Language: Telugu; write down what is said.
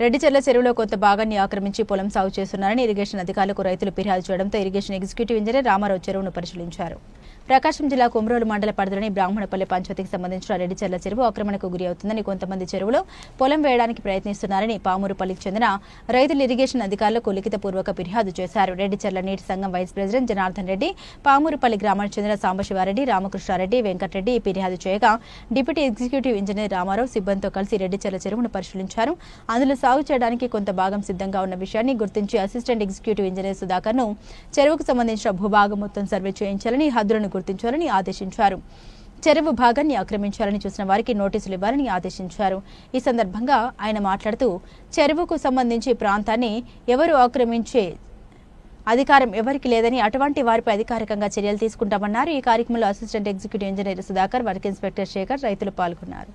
రెడ్డిచెర్ల చెరువులో కొంత భాగాన్ని ఆక్రమించి పొలం సాగు చేస్తున్నారని ఇరిగేషన్ అధికారులకు రైతులు ఫిర్యాదు చేయడంతో ఇరిగేషన్ ఎగ్జిక్యూటివ్ ఇంజనీర్ రామారావు చెరువును పరిశీలించారు. ప్రకాశం జిల్లా కొమరోలు మండల పరిధిలోని బ్రాహ్మణపల్లి పంచాయతీకి సంబంధించిన రెడ్డిచెర్ల చెరువు ఆక్రమణకు గురి అవుతుందని కొంతమంది చెరువులో పొలం వేయడానికి ప్రయత్నిస్తున్నారని పామూరుపల్లికి చెందిన రైతులు ఇరిగేషన్ అధికారులకు లిఖితపూర్వక ఫిర్యాదు చేశారు. రెడ్డిచెర్ల నీటి సంఘం వైస్ ప్రెసిడెంట్ జనార్దన్ రెడ్డి పామూరుపల్లి గ్రామానికి చెందిన సాంబశివారెడ్డి రామకృష్ణారెడ్డి వెంకటరెడ్డి ఫిర్యాదు చేయగా డిప్యూటీ ఎగ్జిక్యూటివ్ ఇంజనీర్ రామారావు సిబ్బందితో కలిసి రెడ్డిచెర్ల చెరువును పరిశీలించారు. అందులో సాగు చేయడానికి కొంత భాగం సిద్ధంగా ఉన్న విషయాన్ని గుర్తించి అసిస్టెంట్ ఎగ్జిక్యూటివ్ ఇంజనీర్ సుధాకర్ను చెరువుకు సంబంధించిన భూభాగం మొత్తం సర్వే చేయించాలని హద్దులను గుర్తించాలని ఆదేశించారు. చెరువు భాగాన్ని ఆక్రమించాలని చూసిన వారికి నోటీసులు ఇవ్వాలని ఆదేశించారు. ఈ సందర్భంగా ఆయన మాట్లాడుతూ చెరువుకు సంబంధించి ప్రాంతాన్ని ఎవరు ఆక్రమించే అధికారం ఎవరికి లేదని అటువంటి వారిపై అధికారికంగా చర్యలు తీసుకుంటామన్నారు. ఈ కార్యక్రమంలో assistant executive engineer Sudhakar work inspector Sekhar రైతులు పాల్గొన్నారు.